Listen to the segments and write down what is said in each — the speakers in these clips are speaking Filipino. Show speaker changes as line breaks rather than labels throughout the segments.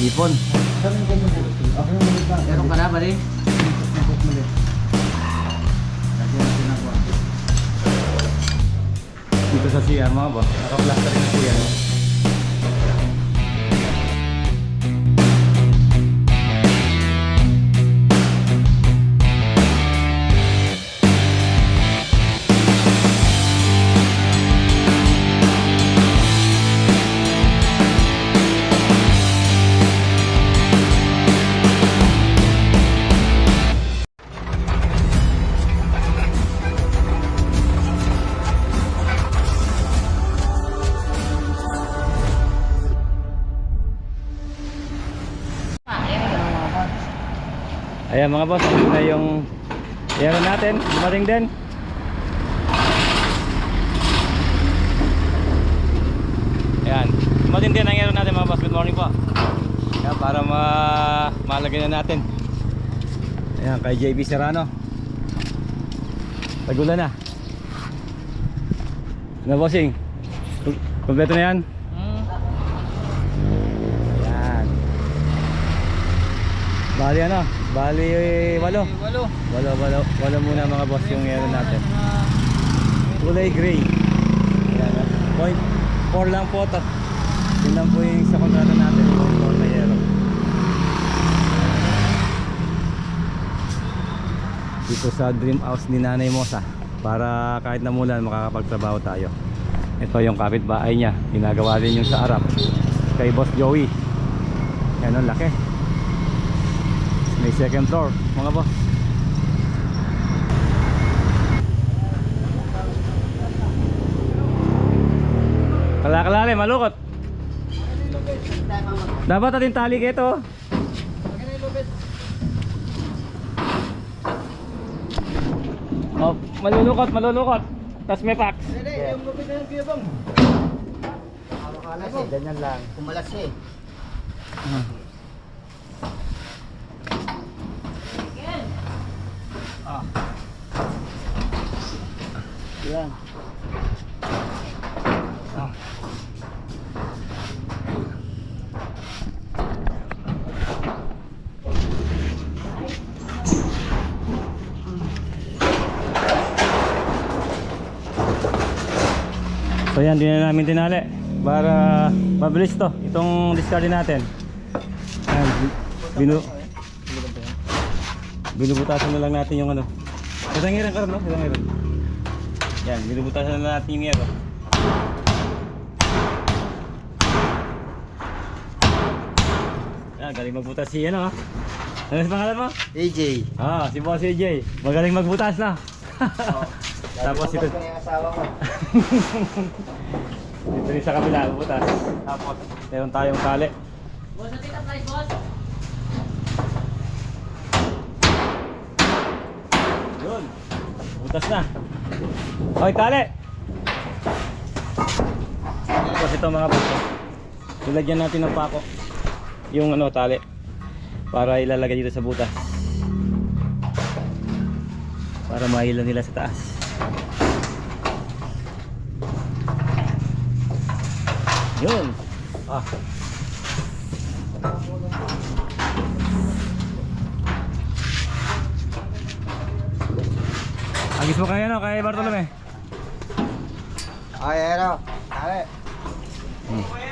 Ipon. Meron ka na ba rin? Dito sa CR mga boss, naka-plaster na po yan. Ayan mga boss, ito na yung Ayan natin, dumating din. Ayan, dumating din ang aero natin mga boss. Good morning po. Ayan, para ma malagay na natin. Ayan, kay JB Serrano. Tagulan na. Na bossing. Kompleto na yan? Ayan. Bali ano? Bali walo.
Walo.
Walo, walo, walo muna mga boss yung meron natin. Kulay gray. Ayan, ah. point 4 lang po. Tat yun lang po yung sa kontrata natin. Point 4 na yero. Dito sa dream house ni Nanay Mosa. Para kahit namulan makakapagtrabaho tayo. Ito yung kapitbahay niya. Ginagawa din yung sa Arab. Kay Boss Joey. Yan ang laki. Second floor, mga boss. Kalakalali, malukot. Dapat ating tali kito. Oh, malulukot, malulukot. Tapos may packs.
Kuya bang.
Kalas eh, ganyan lang.
Kumalas siya eh.
Yan.
So yan, din na namin tinali para mabilis to. Itong discard natin. Yan, binu binubutasan na lang natin yung ano. Ito ang hirang karon, no? Ito ang hirang. Yan, binubutasan na natin yung hero. Yan, galing magbutas si ano ha. Ano sa pangalan mo?
AJ.
Ah, si Boss AJ. Magaling magbutas na. Tapos ito,
na yung asawa ko.
dito rin sa kabila, butas. Tapos, meron tayong tali. Yun. Butas na. Okay, tali. Tapos ito mga buto. Ilagyan natin ng pako. Yung ano, tali. Para ilalagay dito sa butas. Para mailan nila sa taas. Yun. Ah. Agis mo kaya no, kay Bartolome.
Ay, ano? Kale.
Ay,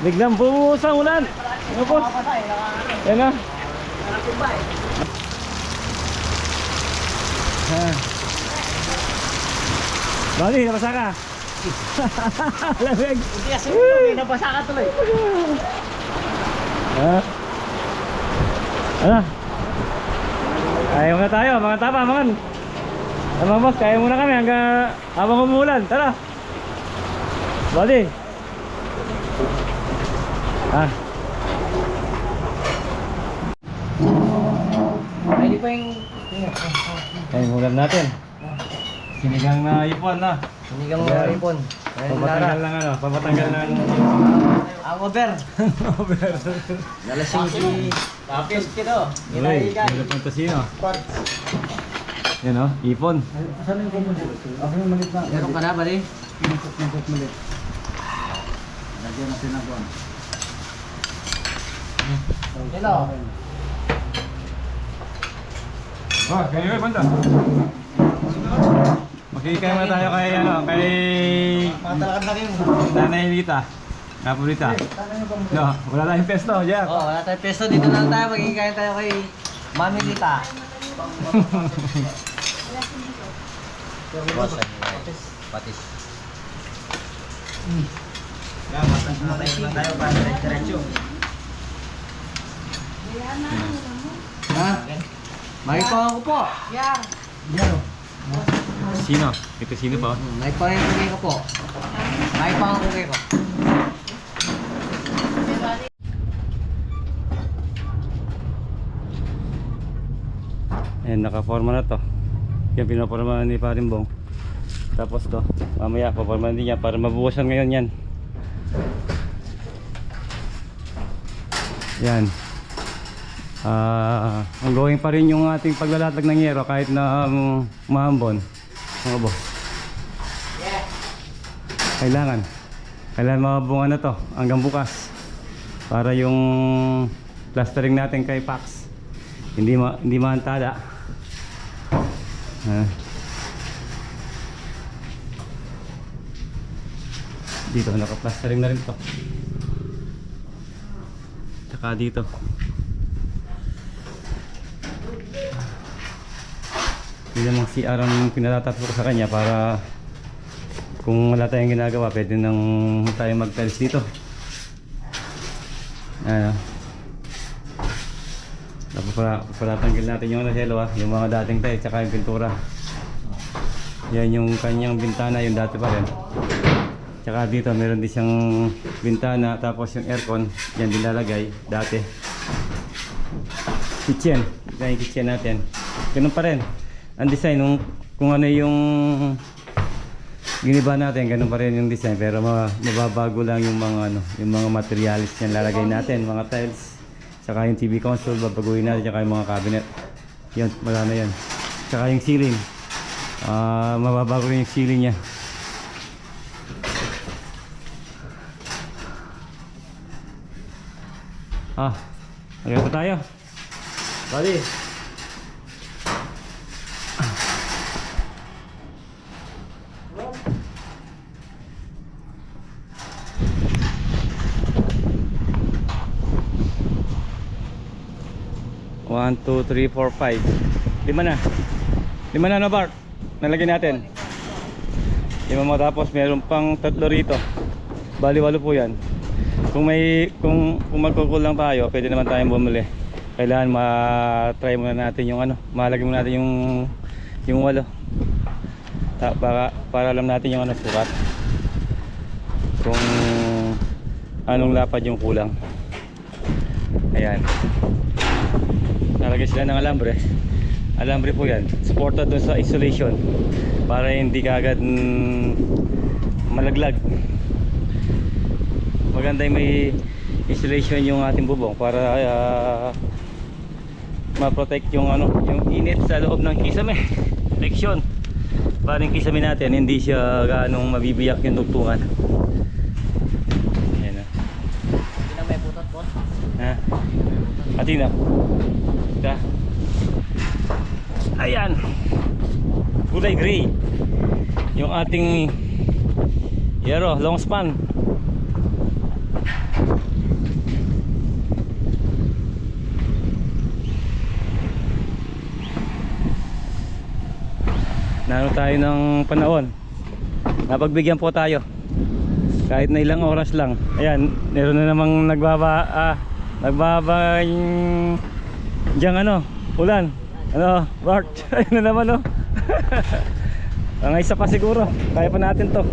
biglang bumuhos ang ulan. Ano po? Yan na. Ah. Bali, nabasa ka. Lamig.
Hindi kasi may nabasa ka tuloy.
Ah. Ano? Ayaw na tayo, mga tapa, mga mga boss, kaya muna kami hanggang habang umuulan. Tara. Bali. Ah.
Pwede pa yung...
Ayun, ulam natin. Sinigang na ipon na.
Hindi kang mga ripon.
Papatanggal ng ano, papatanggal ng...
Ang over. Nalasing si... Tapos kito.
Uy, meron pang tosino. Yan o, ipon.
Saan yung dito? Ako yung maliit na.
Meron ka na ba rin?
Pinisok ng goat maliit. Lagyan natin ng buwan.
Hello.
Oh, ganyan kayo, banda. Makikikain muna tayo kay, ano, kay
Matalakad na kayo.
Nanay Lita. Napolita. No, wala tayong pesto, Jack.
Oh, wala tayong pesto. Dito na lang tayo. Magkikain tayo kay Mami Lita. Boss, patis. Yan, matay lang tayo para diretso. Ha? May pa ako po.
Sino? Ito sino ba?
May pa yung kugay ko po. May pa ang kugay ko.
Ayan, nakaforma na to. Yan, pinaporma ni Parimbong. Tapos to, mamaya, paporma din niya para mabuwasan ngayon yan. Yan. Ah, ongoing pa rin yung ating paglalatag ng yero kahit na um, mahambon. Mga boss. Kailangan. Kailangan mabunga na to hanggang bukas. Para yung plastering natin kay Pax hindi ma hindi maantada. Ah. Dito naka-plastering na rin to. Tsaka dito. Yun namang CR ang pinatatatlo ko sa kanya para kung wala tayong ginagawa pwede nang tayo mag-tiles dito. Ano. Tapos para, para tanggal natin yung ano hello ah, yung mga dating tayo tsaka yung pintura. Yan yung kanyang bintana, yung dati pa rin. Tsaka dito meron din siyang bintana tapos yung aircon, yan din lalagay dati. Kitchen, yan yung kitchen natin. Ganun pa rin. Ang design nung kung ano yung giniba natin, ganun pa rin yung design pero ma mababago lang yung mga ano, yung mga materials niyan lalagay natin, mga tiles. Tsaka yung TV console, babaguhin natin, tsaka yung mga cabinet. Yan, wala na yan. Tsaka yung ceiling. Ah, mababago rin yung ceiling niya. Ah, hanggang pa tayo. Bali. One, two, three, four, five. Lima na. Lima na no Bart? Nalagyan natin. Lima mo tapos meron pang tatlo rito. Bali walo po yan. Kung may kung, kung magkukulang tayo, pwede naman tayong bumili. Kailangan ma-try muna natin yung ano, malagyan muna natin yung yung walo. Ta, para para alam natin yung ano sukat. Kung anong lapad yung kulang. Ayan. Nalagay sila ng alambre. Alambre po yan. Supported dun sa isolation. Para hindi kagad mm, malaglag. Maganda yung may isolation yung ating bubong para ah, ma-protect yung ano, yung init sa loob ng kisame. Protection. Para yung kisame natin hindi siya gaanong mabibiyak yung tugtungan. Ayan na.
Hindi na may putot po.
Ha? Ati na. Da. Ayan. Kulay gray. Yung ating yero, long span. Nano tayo ng panahon. Napagbigyan po tayo. Kahit na ilang oras lang. Ayan, meron na namang nagbaba ah, nagbaba yung diyang ano, ulan. Ano, Bart, ayun na naman oh. Ang isa pa siguro, kaya pa natin to.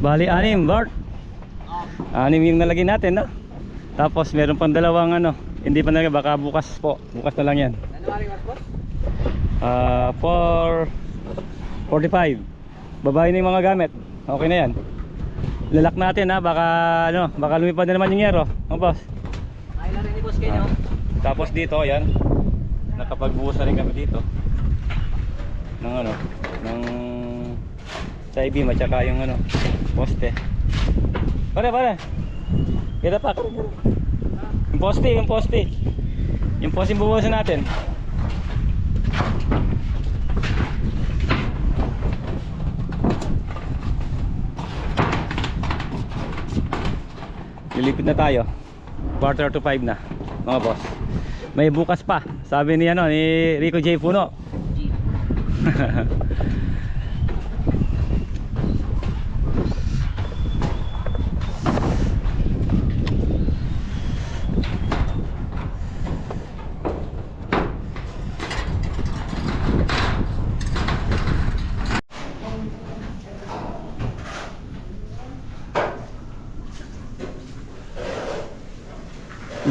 Bali, anim, Bart. Anim yung nalagay natin, no? Tapos meron pang dalawang ano, hindi pa nalagay, baka bukas po. Bukas na lang yan.
Ano mas boss?
Ah, for 45. Babae na yung mga gamit. Okay na yan. Lalak natin ha, baka ano, baka lumipad na naman yung yero. Oh, boss.
Ay na rin ni boss kayo.
Tapos dito, yan. Nakapagbuhos na rin kami dito. Ng ano, ng sa ibim at saka yung ano, poste. Pare, pare. Kita pa. Yung poste, yung poste. Yung poste yung bubuhusan natin. Lilipit na tayo. Quarter to five na, mga boss. May bukas pa. Sabi ni ano ni Rico J Puno.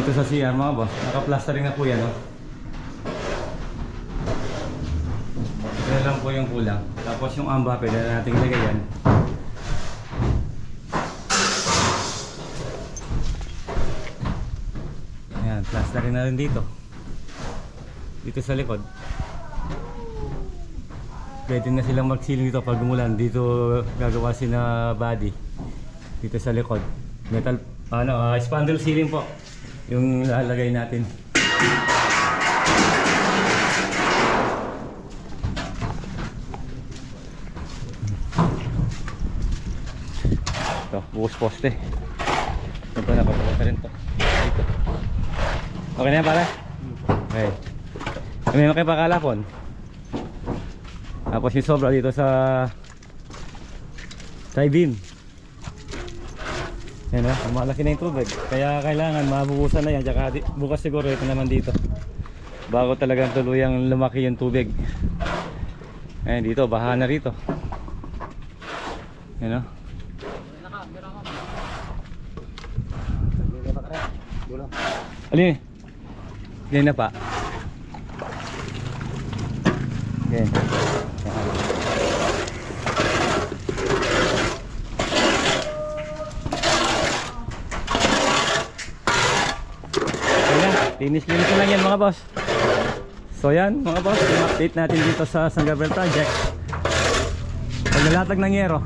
Dito sa CR mga boss, naka-plastering na po yan oh. Yan lang po yung kulang. Tapos yung amba, pwede na natin ilagay yan. Ayan, plastering na rin dito. Dito sa likod. Pwede na silang magsiling dito pag umulan. Dito gagawa sila body. Dito sa likod. Metal, ano, ah, spandrel ceiling po. Yung lalagay natin. Ito, buhos poste. Ito na, papapunta rin to. Dito. Okay na yan, pare? Okay. May makipakalapon. Tapos yung sobra dito sa side beam. Yan na, malaki na yung tubig. Kaya kailangan mabubusan na yan. Tsaka di, bukas siguro ito naman dito. Bago talagang tuluyang lumaki yung tubig. Ayan dito, baha na rito. Yan o. Alin? Yan na pa. Yan. Ayan, linis-linis lang yan mga boss. So yan mga boss, yung update natin dito sa San Gabriel Project. Paglalatag ng yero.